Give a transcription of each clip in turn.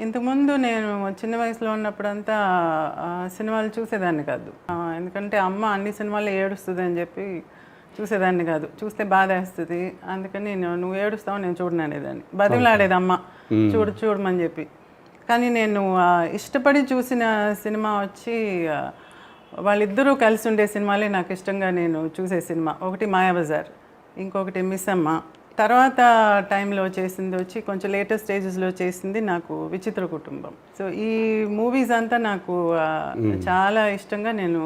ఇంతకుముందు నేను చిన్న వయసులో ఉన్నప్పుడంతా సినిమాలు చూసేదాన్ని కాదు. ఎందుకంటే అమ్మ అన్ని సినిమాలు ఏడుస్తుంది అని చెప్పి చూసేదాన్ని కాదు. చూస్తే బాధ వేస్తుంది అందుకని నేను నువ్వు ఏడుస్తావు నేను చూడను అనేదాన్ని. బతిమలాడేది అమ్మ. చూడు చూడమని చెప్పి. కానీ నేను ఇష్టపడి చూసిన సినిమా వచ్చి వాళ్ళిద్దరూ కలిసి ఉండే సినిమాలే నాకు ఇష్టంగా నేను చూసే సినిమా. ఒకటి మాయాబజార్ ఇంకొకటి మిస్ అమ్మ. తర్వాత టైంలో చేసింది వచ్చి కొంచెం లేటెస్ట్ స్టేజెస్లో చేసింది నాకు విచిత్ర కుటుంబం. సో ఈ మూవీస్ అంతా నాకు చాలా ఇష్టంగా నేను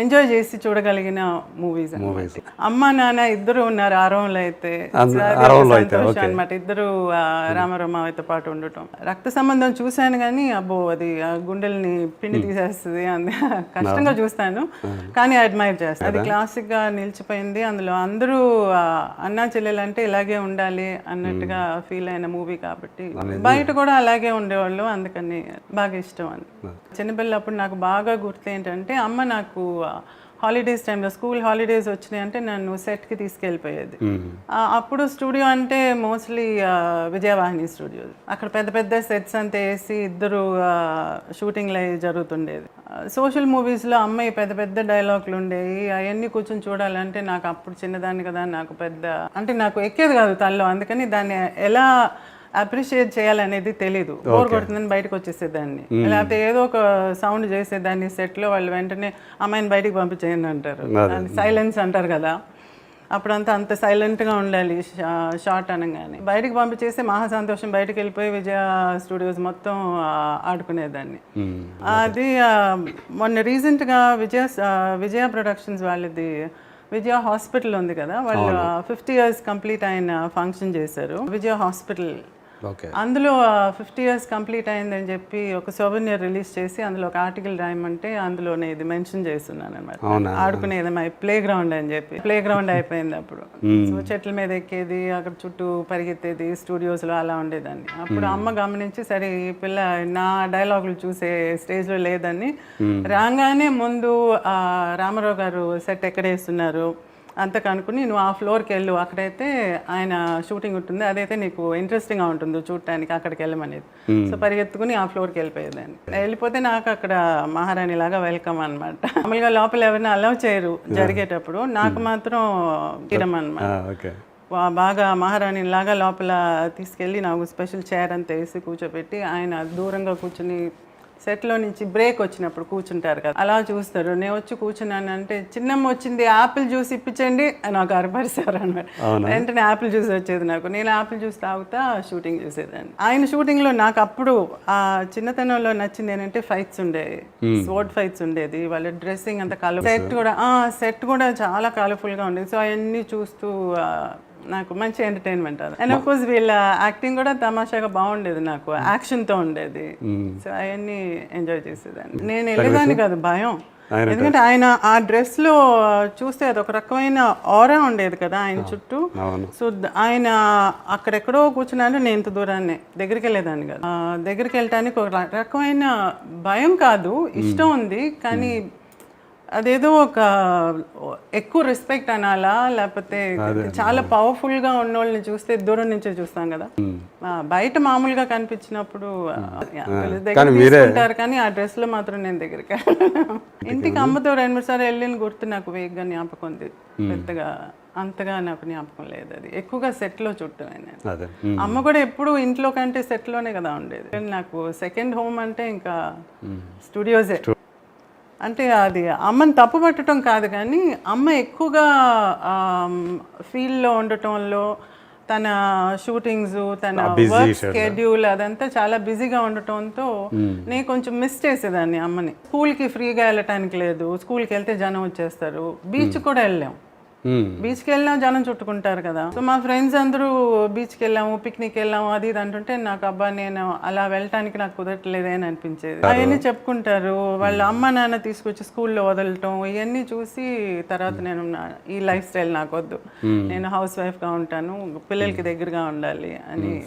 ఎంజాయ్ చేసి చూడగలిగిన మూవీస్ అమ్మ నాన్న ఇద్దరు ఉన్నారు ఆరోహంలో అయితే. అన్నమాట. ఇద్దరు రామరమావితో పాటు ఉండటం. రక్త సంబంధం చూశాను కానీ అబ్బో అది గుండెల్ని పిండి తీసేస్తుంది అంద కష్టంగా చూస్తాను. కానీ అడ్మైర్ చేస్తాను అది క్లాసిక్గా నిలిచిపోయింది. అందులో అందరూ అన్నా చెల్లెలు అంటే ఇలాగే ఉండాలి అన్నట్టుగా ఫీల్ అయిన మూవీ కాబట్టి బయట కూడా అలాగే ఉండేవాళ్ళు. అందుకని బాగా ఇష్టం అని. చిన్నపిల్లప్పుడు నాకు బాగా గుర్తు ఏంటంటే అమ్మ నాకు హాలిడేస్ టైంలో స్కూల్ హాలిడేస్ వచ్చినాయి అంటే నన్ను సెట్కి తీసుకెళ్ళిపోయేది. అప్పుడు స్టూడియో అంటే మోస్ట్లీ విజయవాహిని స్టూడియో అక్కడ పెద్ద పెద్ద సెట్స్ అంతా వేసి ఇద్దరు షూటింగ్లు అవి జరుగుతుండేది. సోషల్ మూవీస్లో అమ్మాయి పెద్ద పెద్ద డైలాగులు ఉండేవి. అవన్నీ కూర్చొని చూడాలంటే నాకు అప్పుడు చిన్నదాన్ని కదా నాకు పెద్ద అంటే నాకు ఎక్కేది కాదు తల్లో. అందుకని దాన్ని ఎలా అప్రిషియేట్ చేయాలనేది తెలీదు. బోర్ కొడుతుందని బయటకు వచ్చేసేదాన్ని. లేకపోతే ఏదో ఒక సౌండ్ చేసేదాన్ని సెట్లో వాళ్ళు వెంటనే అమ్మాయిని బయటికి పంపించేయండి అంటారు. సైలెన్స్ అంటారు కదా. అప్పుడంతా అంత సైలెంట్గా ఉండాలి షార్ట్ అనగానే. బయటికి పంపించేస్తే మహా సంతోషం బయటకు వెళ్ళిపోయి విజయ స్టూడియోస్ మొత్తం ఆడుకునేదాన్ని. అది మొన్న రీసెంట్గా విజయ విజయ ప్రొడక్షన్స్ వాళ్ళది విజయ హాస్పిటల్ ఉంది కదా. వాళ్ళు ఫిఫ్టీ ఇయర్స్ కంప్లీట్ అయిన ఫంక్షన్ చేశారు. విజయ హాస్పిటల్ అందులో ఫిఫ్టీ ఇయర్స్ కంప్లీట్ అయిందని చెప్పి ఒక సోవెనియర్ రిలీజ్ చేసి అందులో ఒక ఆర్టికల్ రాయమంటే అందులోనే ఇది మెన్షన్ చేస్తున్నాను అనమాట ఆడుకునేది మై ప్లే గ్రౌండ్ అని చెప్పి. ప్లే గ్రౌండ్ అయిపోయింది అప్పుడు. సో చెట్ల మీద ఎక్కేది అక్కడ చుట్టూ పరిగెత్తేది స్టూడియోస్లో అలా ఉండేదాన్ని. అప్పుడు అమ్మ గమనించి సరే ఈ పిల్ల నా డైలాగులు చూసే స్టేజ్లో లేదని రాగానే ముందు రామారావు గారు సెట్ ఎక్కడ వేస్తున్నారు? అంత కనుక్కుని నువ్వు ఆ ఫ్లోర్కి వెళ్ళు అక్కడైతే ఆయన షూటింగ్ ఉంటుంది. అదైతే నీకు ఇంట్రెస్టింగ్గా ఉంటుంది చూడటానికి అక్కడికి వెళ్ళమనేది. సో పరిగెత్తుకుని ఆ ఫ్లోర్కి వెళ్ళిపోయేదాన్ని వెళ్ళిపోతే నాకు అక్కడ మహారాణి లాగా వెల్కమ్ అనమాట మామూలుగా లోపల ఎవరిని అలౌ చేయరు జరిగేటప్పుడు. నాకు మాత్రం తీయడం అనమాట బాగా మహారాణి లాగా లోపల తీసుకెళ్ళి నాకు స్పెషల్ చైర్ అంతా వేసి కూర్చోబెట్టి ఆయన దూరంగా కూర్చుని సెట్లో నుంచి బ్రేక్ వచ్చినప్పుడు కూర్చుంటారు కదా అలా చూస్తారు. నేను వచ్చి కూర్చున్నాను అంటే చిన్నమ్మ వచ్చింది యాపిల్ జ్యూస్ ఇప్పించండి అని నాకు అరపరిస్తారు అనమాట వెంటనే యాపిల్ జ్యూస్ వచ్చేది నాకు. నేను యాపిల్ జ్యూస్ తాగుతా షూటింగ్ చూసేదాన్ని. ఆయన షూటింగ్లో నాకు అప్పుడు ఆ చిన్నతనంలో నచ్చింది ఏంటంటే ఫైట్స్ ఉండేవి. స్పోర్ట్ ఫైట్స్ ఉండేది. వాళ్ళ డ్రెస్సింగ్ అంత కలర్ సెట్ కూడా సెట్ కూడా చాలా కలర్ఫుల్గా ఉండేది. సో అవన్నీ చూస్తూ నాకు మంచి ఎంటర్టైన్మెంట్ అది. అండ్ కోర్స్ వీళ్ళ యాక్టింగ్ కూడా తమాషాగా బాగుండేది నాకు యాక్షన్తో ఉండేది సో అవన్నీ ఎంజాయ్ చేసేదాన్ని. నేను వెళ్ళేదాన్ని కాదు భయం. ఎందుకంటే ఆయన ఆ డ్రెస్లో చూస్తే అది ఒక రకమైన ఆరా ఉండేది కదా ఆయన చుట్టూ. సో ఆయన అక్కడెక్కడో కూర్చున్నాను నేను ఇంత దూరాన్నే. దగ్గరికి వెళ్ళేదాన్ని కాదు. దగ్గరికి వెళ్ళటానికి ఒక రకమైన భయం కాదు ఇష్టం ఉంది. కానీ అదేదో ఒక ఎక్కువ రెస్పెక్ట్ అనాలా? లేకపోతే చాలా పవర్ఫుల్గా ఉన్నోళ్ళని చూస్తే దూరం నుంచే చూస్తాం కదా. బయట మామూలుగా కనిపించినప్పుడు తీసుకుంటారు కానీ ఆ డ్రెస్లో మాత్రం నేను దగ్గరికి వెళ్ళను. ఇంటికి అమ్మతో రెండు మూడు సార్లు వెళ్ళిన గుర్తు నాకు వేగంగా జ్ఞాపకం ఉంది. పెద్దగా అంతగా నాకు జ్ఞాపకం లేదు అది. ఎక్కువగా set లో చుట్టూ నేను. అమ్మ కూడా ఎప్పుడు ఇంట్లో కంటే set లోనే కదా ఉండేది. నాకు సెకండ్ హోమ్ అంటే ఇంకా స్టూడియోసే అంటే అది అమ్మని తప్పు పట్టడం కాదు కానీ అమ్మ ఎక్కువగా ఫీల్డ్లో ఉండటంలో తన షూటింగ్స్ తన వర్క్ స్కెడ్యూల్ అదంతా చాలా బిజీగా ఉండటంతో నేను కొంచెం మిస్ చేసేదాన్ని అమ్మని. స్కూల్కి ఫ్రీగా వెళ్ళటానికి లేదు స్కూల్కి వెళ్తే జనం వచ్చేస్తారు బీచ్ కూడా వెళ్ళాం. బీచ్కి వెళ్ళినా జనం చుట్టుకుంటారు కదా. సో మా ఫ్రెండ్స్ అందరూ బీచ్కి వెళ్ళాము పిక్నిక్ వెళ్ళాము అది ఇది అంటుంటే నాకు అబ్బా నేను అలా వెళ్ళటానికి నాకు కుదరట్లేదే అని అనిపించేది. అవన్నీ చెప్పుకుంటారు. వాళ్ళ అమ్మ నాన్న తీసుకొచ్చి స్కూల్లో వదలటం ఇవన్నీ చూసి తర్వాత నేను నా- ఈ లైఫ్ స్టైల్ నాకు వద్దు నేను హౌస్ వైఫ్గా ఉంటాను పిల్లలకి దగ్గరగా ఉండాలి అని.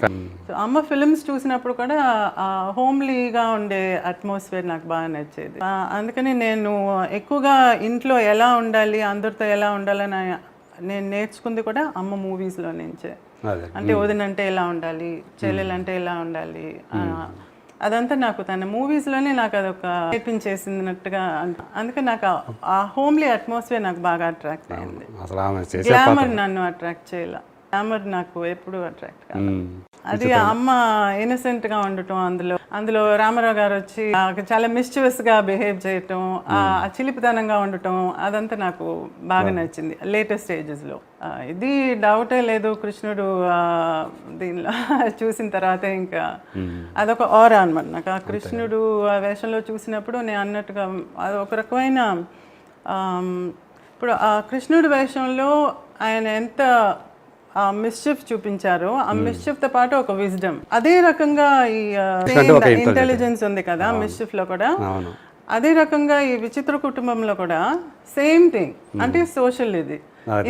సో అమ్మ ఫిల్మ్స్ చూసినప్పుడు కూడా హోమ్లీగా ఉండే అట్మాస్ఫియర్ నాకు బాగా నచ్చేది. అందుకని నేను ఎక్కువగా ఇంట్లో ఎలా ఉండాలి అందరితో ఎలా ఉండాలని నేను నేర్చుకుంది కూడా అమ్మ మూవీస్లో నుంచే. అంటే వదినంటే ఎలా ఉండాలి చెల్లెలంటే ఎలా ఉండాలి ఆ, అదంతా నాకు తన మూవీస్లోనే నాకు అదొక నేర్పించేసినట్టుగా అందుకే నాకు ఆ- హోమ్లీ అట్మాస్ఫియర్ నాకు బాగా అట్రాక్ట్ అయింది. గ్లామర్ నన్ను అట్రాక్ట్ చేయాల. గ్లామర్ నాకు ఎప్పుడు అట్రాక్ట్ కాదు. అది ఆ అమ్మ innocent గా ఉండటం అందులో. అందులో రామారావు గారు వచ్చి చాలా మిస్చివస్గా బిహేవ్ చేయటం ఆ చిలిపితనంగా ఉండటం అదంతా నాకు బాగా నచ్చింది. లేటెస్ట్ స్టేజెస్లో. ఇది డౌటే లేదు. కృష్ణుడు దీనిలో చూసిన తర్వాత ఇంకా అదొక ఓరా అనమాట నాకు ఆ కృష్ణుడు ఆ వేషంలో చూసినప్పుడు నేను అన్నట్టుగా అది ఒక రకమైన ఇప్పుడు ఆ కృష్ణుడి వేషంలో ఆయన ఎంత మిస్చిఫ్ చూపించారు. ఆ మిస్చిఫ్తో పాటు ఒక విజ్డమ్ అదే రకంగా ఈ ఇంటెలిజెన్స్ ఉంది కదా మిస్చిఫ్లో కూడా. అదే రకంగా ఈ విచిత్ర కుటుంబంలో కూడా సేమ్ థింగ్ అంటే సోషల్ ఇది.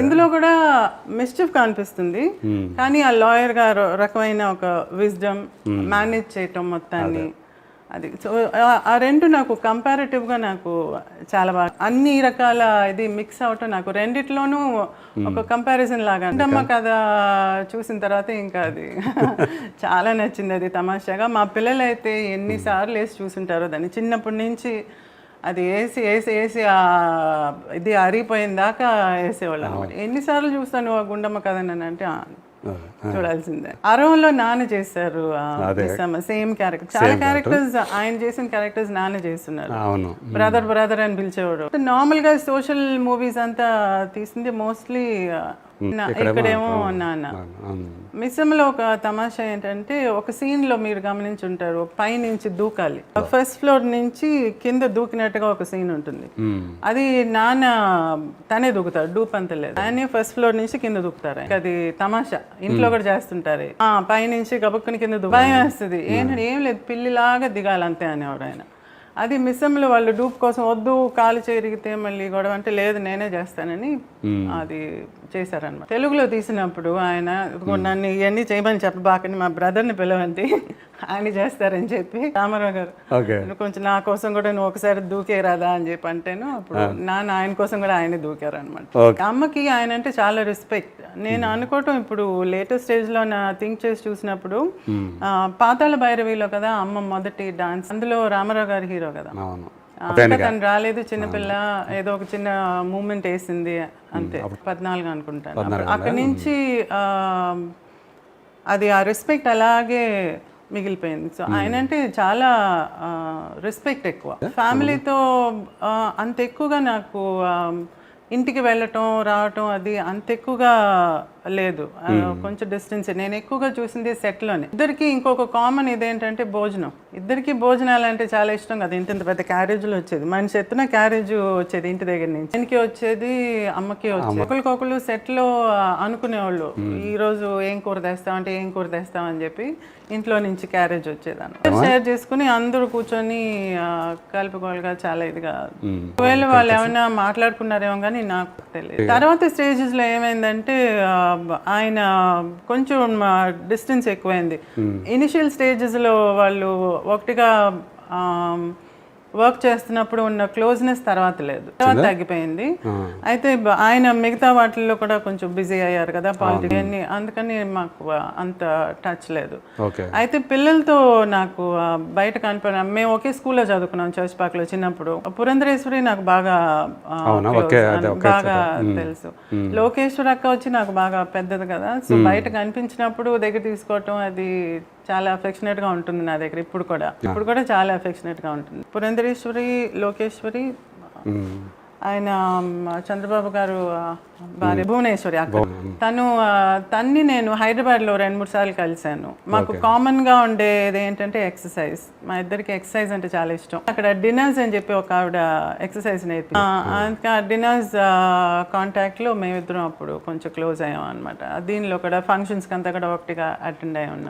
ఇందులో కూడా మిస్చిఫ్ కనిపిస్తుంది. కానీ ఆ లాయర్ గారు రకమైన ఒక విజ్డమ్ మేనేజ్ చేయటం మొత్తాన్ని అది. సో ఆ- రెండు నాకు comparative గా నాకు చాలా బాగా అన్ని రకాల ఇది మిక్స్ అవటం నాకు రెండిట్లోనూ ఒక కంపారిజన్ లాగా. అమ్మ కథ చూసిన తర్వాత ఇంకా అది చాలా నచ్చింది అది తమాషాగా. మా పిల్లలు అయితే ఎన్నిసార్లు వేసి చూసుంటారో దాన్ని. చిన్నప్పటి నుంచి అది వేసి వేసి వేసి ఆ ఇది అరిగిపోయిన దాకా వేసేవాళ్ళు అనమాట ఎన్నిసార్లు చూస్తాను ఆ గుండమ్మ కథ అంటే "ఆ, చూడాల్సిందే. అరవంలో నాన్న చేశారు సేమ్ క్యారెక్టర్. చాలా క్యారెక్టర్స్ ఆయన చేసిన క్యారెక్టర్స్ నాన్న చేస్తున్నారు. అవును. బ్రదర్ బ్రదర్ అని పిలిచేవాడు. నార్మల్గా సోషల్ మూవీస్ అంతా తీసింది మోస్ట్లీ ఇక్కడేమో నాన్న. మిస్సంలో ఒక తమాషా ఏంటంటే ఒక సీన్లో మీరు గమనించుంటారు పైనుంచి దూకాలి. ఫస్ట్ ఫ్లోర్ నుంచి కింద దూకినట్టుగా ఒక సీన్ ఉంటుంది. అది నాన్న తనే దూకుతాడు డూప్ అంత లేదు. ఆయనే ఫస్ట్ ఫ్లోర్ నుంచి కింద దూకుతారు. అది తమాషా. ఇంట్లో కూడా చేస్తుంటారు. ఆ పైనుంచి గబుక్కుని కింద దూకు భయం వేస్తుంది. ఏంటంటే ఏం లేదు పిల్లిలాగా దిగాలి అంతే అనేవాడు ఆయన. అది మిస్సంలో వాళ్ళు డూప్ కోసం వద్దు కాలు చేరిగితే మళ్ళీ గొడవ అంటే లేదు నేనే చేస్తానని అది చేశారనమాట తెలుగులో తీసినప్పుడు ఆయన "ఇదిగో నన్ను ఇవన్నీ చేయమని చెప్పబాకని మా బ్రదర్ని పిలవండి. ఆయన చేస్తారని చెప్పి రామారావు గారు. కొంచెం నా కోసం కూడా నువ్వు ఒకసారి దూకేరాదా అని చెప్పి అంటేను అప్పుడు నాన్న ఆయన కోసం కూడా ఆయనే దూకారు అనమాట అమ్మకి ఆయన అంటే చాలా రెస్పెక్ట్ నేను అనుకోవటం ఇప్పుడు లేటెస్ట్ స్టేజ్లో నా థింక్ చేసి చూసినప్పుడు పాతాళ భైరవిలో కదా అమ్మ మొదటి డాన్స్ అందులో రామారావు గారి హీరో కదా. తను రాలేదు చిన్నపిల్ల ఏదో ఒక చిన్న మూమెంట్ వేసింది అంతే. పద్నాలుగు అనుకుంటాను. అక్కడి నుంచి అది ఆ రెస్పెక్ట్ అలాగే మిగిలిపోయింది. సో ఆయన అంటే చాలా రెస్పెక్ట్ ఎక్కువ. ఫ్యామిలీతో అంత ఎక్కువగా నాకు ఇంటికి వెళ్ళటం రావటం అది అంత ఎక్కువగా లేదు. కొంచెం డిస్టెన్స్. నేను ఎక్కువగా చూసింది సెట్లోనే. ఇద్దరికి ఇంకొక కామన్ ఇదేంటంటే భోజనం. ఇద్దరికి భోజనాలు అంటే చాలా ఇష్టం కదా. ఇంత పెద్ద క్యారేజ్లో వచ్చేది. మనిషి ఎత్తున క్యారేజ్ వచ్చేది ఇంటి దగ్గర నుంచి. ఆయనకి వచ్చేది అమ్మకి వచ్చేది. ఒకరికొకరు సెట్లో అనుకునేవాళ్ళు. ఈ రోజు ఏం కూర తెస్తామంటే ఏం కూర తెస్తామని చెప్పి ఇంట్లో నుంచి క్యారేజ్ వచ్చేదాన్ని షేర్ చేసుకుని అందరూ కూర్చొని ఆ, కలుపుకోలుగా చాలా ఇదిగా ఒకవేళ వాళ్ళు ఏమైనా మాట్లాడుకున్నారేమో కానీ నాకు తెలియదు. తర్వాత స్టేజెస్లో ఏమైందంటే ఆయన కొంచెం డిస్టెన్స్ ఎక్కువైంది. ఇనిషియల్ స్టేజెస్లో వాళ్ళు ఒకటిగా వర్క్ చేస్తున్నప్పుడు ఉన్న క్లోజ్నెస్ తర్వాత లేదు. తర్వాత తగ్గిపోయింది. అయితే ఆయన మిగతా వాటిల్లో కూడా కొంచెం బిజీ అయ్యారు కదా పాలిటిక్స్ అన్ని అందుకని మాకు అంత టచ్ లేదు. అయితే పిల్లలతో నాకు బయట కనిపడిన మేము ఒకే స్కూల్లో చదువుకున్నాం చర్చ్ పార్క్లో చిన్నప్పుడు. పురంధరేశ్వరి నాకు బాగా బాగా తెలుసు. లోకేశ్వర్ అక్క వచ్చి నాకు బాగా పెద్దది కదా. సో బయట కనిపించినప్పుడు దగ్గర తీసుకోవటం అది చాలా అఫెక్షనేట్గా ఉంటుంది నా దగ్గర ఇప్పుడు కూడా. ఇప్పుడు కూడా చాలా అఫెక్షనేట్గా ఉంటుంది. పురంధరేశ్వరి లోకేశ్వరి ఆయన చంద్రబాబు గారు భార్య భువనేశ్వరి అక్క తను తన్ని నేను హైదరాబాద్లో రెండు మూడు సార్లు కలిశాను. మాకు కామన్గా ఉండేది ఏంటంటే ఎక్సర్సైజ్ మా ఇద్దరికి ఎక్సర్సైజ్ అంటే చాలా ఇష్టం. అక్కడ డిన్నర్స్ అని చెప్పి ఒక ఆవిడ ఎక్సర్సైజ్ నేర్పి అందుకే ఆ డిన్నర్స్ కాంటాక్ట్లో మేమిద్దరం అప్పుడు కొంచెం క్లోజ్ అయ్యాం అనమాట దీనిలో కూడా ఫంక్షన్స్ అంతా కూడా ఒకటిగా అటెండ్ అయ్యి ఉన్నాం.